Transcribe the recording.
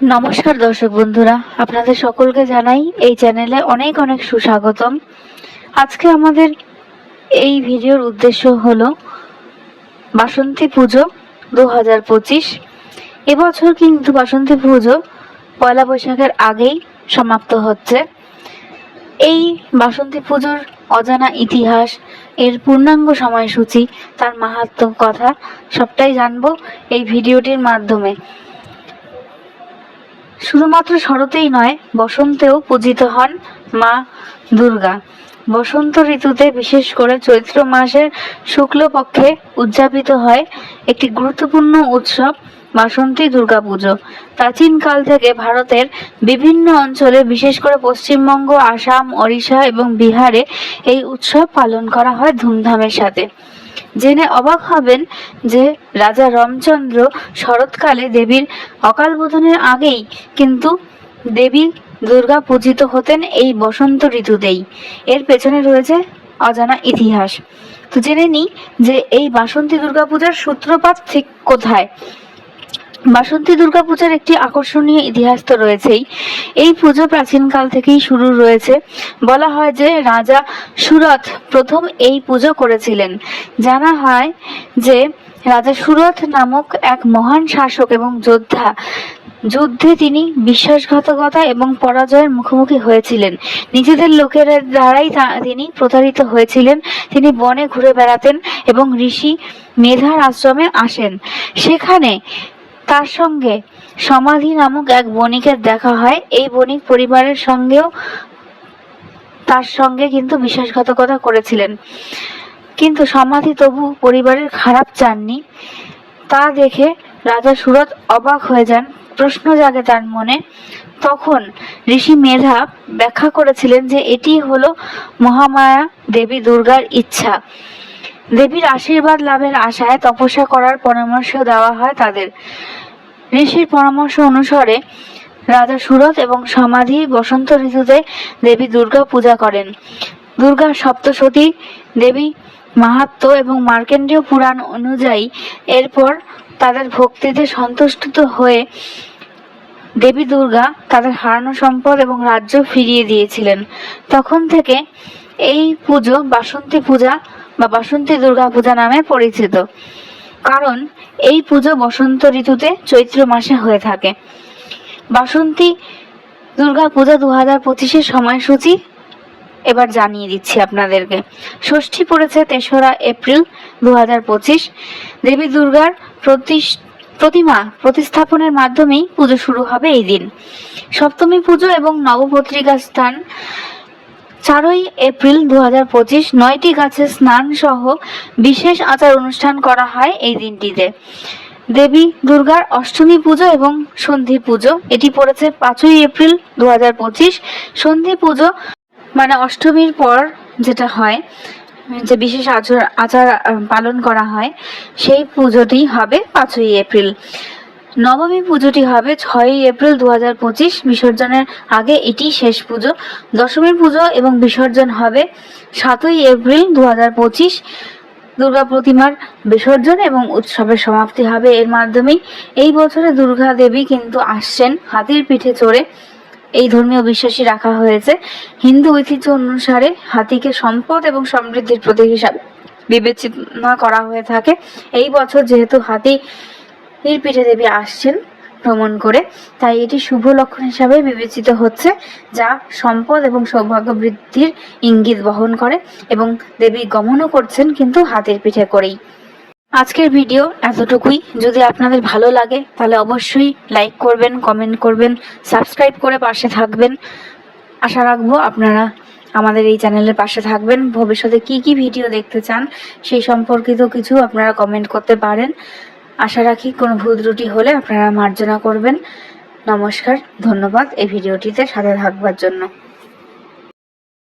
নমস্কার দর্শক বন্ধুরা, আপনাদের সকলকে জানাই এই চ্যানেলে অনেক অনেক সুস্বাগতম। আজকে আমাদের এই ভিডিওর উদ্দেশ্য হলো বাসন্তী পুজো দু হাজার পঁচিশ। এবছর কিন্তু বাসন্তী পুজো পয়লা বৈশাখের আগেই সমাপ্ত হচ্ছে। এই বাসন্তী পুজোর অজানা ইতিহাস, এর পূর্ণাঙ্গ সময়সূচি, তার মাহাত্ম্য কথা সবটাই জানব এই ভিডিওটির মাধ্যমে। শুধুমাত্র শরতেই নয়, বসন্তেও পূজিত হন মা দুর্গা। বসন্ত ঋতুতে বিশেষ করে চৈত্র মাসের শুক্লপক্ষে উদযাপিত হয় একটি গুরুত্বপূর্ণ উৎসব, বাসন্তী দুর্গাপুজো। প্রাচীনকাল থেকে ভারতের বিভিন্ন অঞ্চলে, বিশেষ করে পশ্চিমবঙ্গ, আসাম, ওড়িশা এবং বিহারে এই উৎসব পালন করা হয় ধুমধামের সাথে। জেনে অবাক হবেন যে রাজা রামচন্দ্র শরৎকালে দেবীর অকাল বোধনের আগেই কিন্তু দেবী দুর্গা পূজিত হতেন এই বসন্ত ঋতুতেই। এর পেছনে রয়েছে অজানা ইতিহাস। তো জেনে নিই যে এই বাসন্তী দুর্গাপূজার সূত্রপাত ঠিক কোথায়? বাসন্তী দুর্গাপূজার একটি আকর্ষণীয় ইতিহাস তো রয়েছেই। এই পুজো প্রাচীনকাল থেকেই শুরু রয়েছে। বলা হয় যে রাজা সুরথ প্রথম এই পুজো করেছিলেন। জানা হয় যে রাজা সুরথ নামক এক মহান শাসক এবং যোদ্ধা, যুদ্ধে তিনি বিশ্বাসঘাতকতা এবং পরাজয়ের মুখোমুখি হয়েছিলেন। নিজেদের লোকের দ্বারাই তিনি প্রতারিত হয়েছিলেন। তিনি বনে ঘুরে বেড়াতেন এবং ঋষি মেধার আশ্রমে আসেন। সেখানে তার সঙ্গে সমাধি নামক এক বণিকের দেখা হয়। এই বণিক পরিবারের সঙ্গেও তার সঙ্গে কিন্তু বিশ্বাসঘাতকতা করেছিলেন। কিন্তু সমাধি তবু পরিবারের খারাপ চাননি। তা দেখে রাজা সুরত অবাক হয়ে যান। প্রশ্ন জাগে তার মনে। তখন ঋষি মেধা ব্যাখ্যা করেছিলেন যে এটি হলো মহামায়া দেবী দুর্গার ইচ্ছা। দেবীর আশীর্বাদ লাভের আশায় তপস্যা করার পরামর্শ দেওয়া হয় তাদের। ঋষির পরামর্শ অনুসারে রাজা সুরত এবং সমাধি বসন্ত ঋতুতে দেবী দুর্গা পূজা করেন। দুর্গা সপ্তসতী দেবী মাহাত্ম্য এবং মার্কেন্ডীয় পুরাণ অনুযায়ী এরপর তাদের ভক্তিতে সন্তুষ্ট হয়ে দেবী দুর্গা তাদের হারানো সম্পদ এবং রাজ্য ফিরিয়ে দিয়েছিলেন। তখন থেকে এই পুজো বাসন্তী পূজা বা বাসন্তী দুর্গা পূজা নামে পরিচিত। কারণ এই পুজো বসন্ত ঋতুতে চৈত্র মাসে হয়ে থাকে। বাসন্তী দুর্গা পূজা দু হাজার পঁচিশের সময়সূচি এবার জানিয়ে দিচ্ছি আপনাদেরকে। ষষ্ঠী পড়েছে তেসরা এপ্রিল দু হাজার পঁচিশ। দেবী দুর্গার প্রতিমা প্রতিস্থাপনের মাধ্যমেই পুজো শুরু হবে এই দিন। সপ্তমী পুজো এবং নবপত্রিকা স্থান চারই এপ্রিল দু হাজার পঁচিশ নয়টি গাছে স্নান সহ বিশেষ আচার অনুষ্ঠান করা হয় এই দিনটিতে। দেবী দুর্গার অষ্টমী পুজো এবং সন্ধি পুজো, এটি পড়েছে পাঁচই এপ্রিল দু হাজার পঁচিশ। সন্ধি পুজো মানে অষ্টমীর পর যেটা হয়, যে বিশেষ আচার আচার পালন করা হয়, সেই পুজোটি হবে পাঁচই এপ্রিল। নবমী পুজোটি হবে ছয়ই এপ্রিল দু হাজার পঁচিশ। বিসর্জনের আগে এটি শেষ পুজো। দশমীর পুজো এবং বিসর্জন হবে সাতই এপ্রিল দু হাজার পঁচিশ। দুর্গা প্রতিমার বিসর্জন এবং উৎসবের সমাপ্তি হবে এর মাধ্যমেই। এই বছরে দুর্গা দেবী কিন্তু আসছেন হাতির পিঠে চড়ে। এই ধর্মীয় বিশ্বাসী রাখা হয়েছে। হিন্দু ঐতিহ্য অনুসারে হাতিকে সম্পদ এবং সমৃদ্ধির প্রতীক হিসাবে বিবেচনা করা হয়ে থাকে। এই বছর যেহেতু হাতি এর পিঠে দেবী আসছেন ভ্রমণ করে। তাই এটি শুভ লক্ষণ হিসাবে বিবেচিত হচ্ছে, যা সম্পদ এবং সৌভাগ্য বৃদ্ধির ইঙ্গিত বহন করে এবং দেবী গমনও করছেন কিন্তু হাতের পিঠে করেই। আজকের ভিডিও এতটুকুই। যদি আপনাদের ভালো লাগে, তাহলে অবশ্যই লাইক করবেন, কমেন্ট করবেন, সাবস্ক্রাইব করে পাশে থাকবেন। আশা রাখব আপনারা আমাদের এই চ্যানেলের পাশে থাকবেন। ভবিষ্যতে কি কি ভিডিও দেখতে চান সেই সম্পর্কিত কিছু আপনারা কমেন্ট করতে পারেন। আশা রাখি কোনো ভুল ত্রুটি হলে আপনারা মার্জনা করবেন। নমস্কার, ধন্যবাদ এই ভিডিওটিতে সাথে থাকবার জন্য।